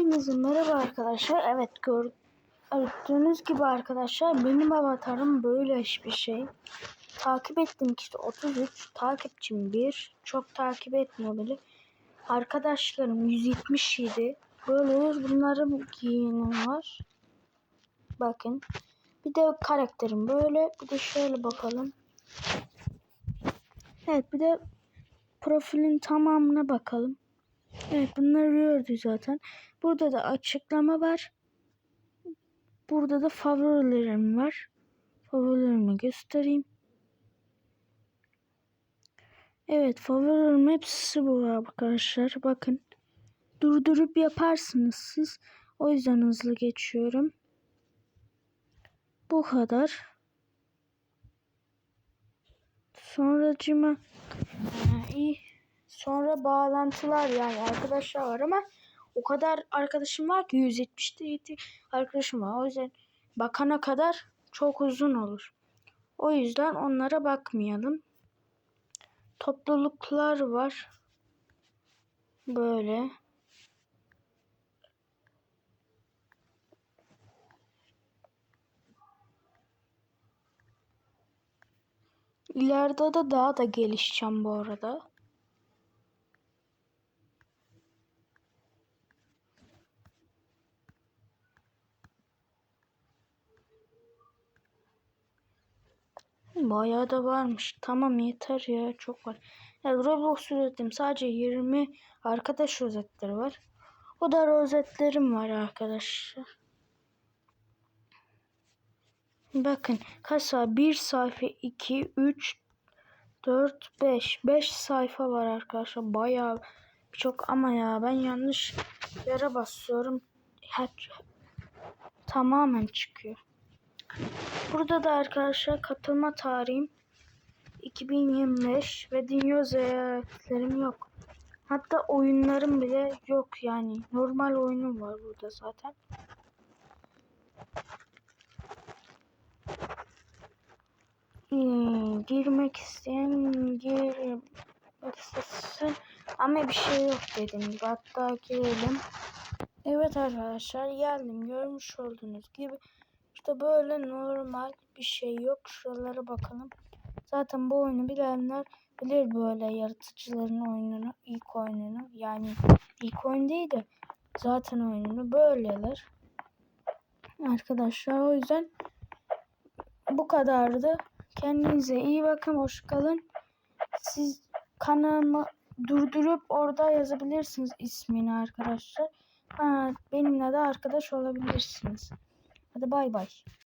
Hepinize merhaba arkadaşlar. Evet gör- gördüğünüz gibi arkadaşlar benim avatarım böyle bir şey. Takip ettiğim kişi 33, takipçim 1. Çok takip etmiyor bile. Arkadaşlarım 177. Böyle bunların giyini var. Bakın. Bir de karakterim böyle. Bir de şöyle bakalım. Evet bir de profilin tamamına bakalım. Evet bunları gördük zaten. Burada da açıklama var. Burada da favorilerim var. Favorilerimi göstereyim. Evet favorilerim hepsi bu arkadaşlar. Bakın. Durdurup yaparsınız siz. O yüzden hızlı geçiyorum. Bu kadar. Sonracıma iyi. Sonra bağlantılar yani arkadaşlar var ama o kadar arkadaşım var ki 177 arkadaşım var. O yüzden bakana kadar çok uzun olur. O yüzden onlara bakmayalım. Topluluklar var. Böyle. İleride de daha da gelişeceğim bu arada. Bayağı da varmış. Tamam yeter ya çok var. Yani Roblox ürettim. Sadece 20 arkadaş rozetleri var. O da rozetlerim var arkadaşlar. Bakın kaç sayfa? 1 sayfa 2 3 4 5 5 sayfa var arkadaşlar. Bayağı çok ama ya ben yanlış yere basıyorum. Her, tamamen çıkıyor. Burada da arkadaşlar katılma tarihim 2025 ve dünya ziyaretlerim yok. Hatta oyunlarım bile yok yani. Normal oyunum var burada zaten. Hmm, girmek isteyen girmek istesin ama bir şey yok dedim. Hatta girelim. Evet arkadaşlar geldim. Görmüş olduğunuz gibi işte böyle normal bir şey yok. Şuralara bakalım. Zaten bu oyunu bilenler bilir böyle yaratıcıların oyununu, ilk oyununu. Yani ilk oyun değil de zaten oyununu böyleler. Arkadaşlar o yüzden bu kadardı. Kendinize iyi bakın. Hoş kalın. Siz kanalıma durdurup orada yazabilirsiniz ismini arkadaşlar. Ha, benimle de arkadaş olabilirsiniz. Hadi bay bay.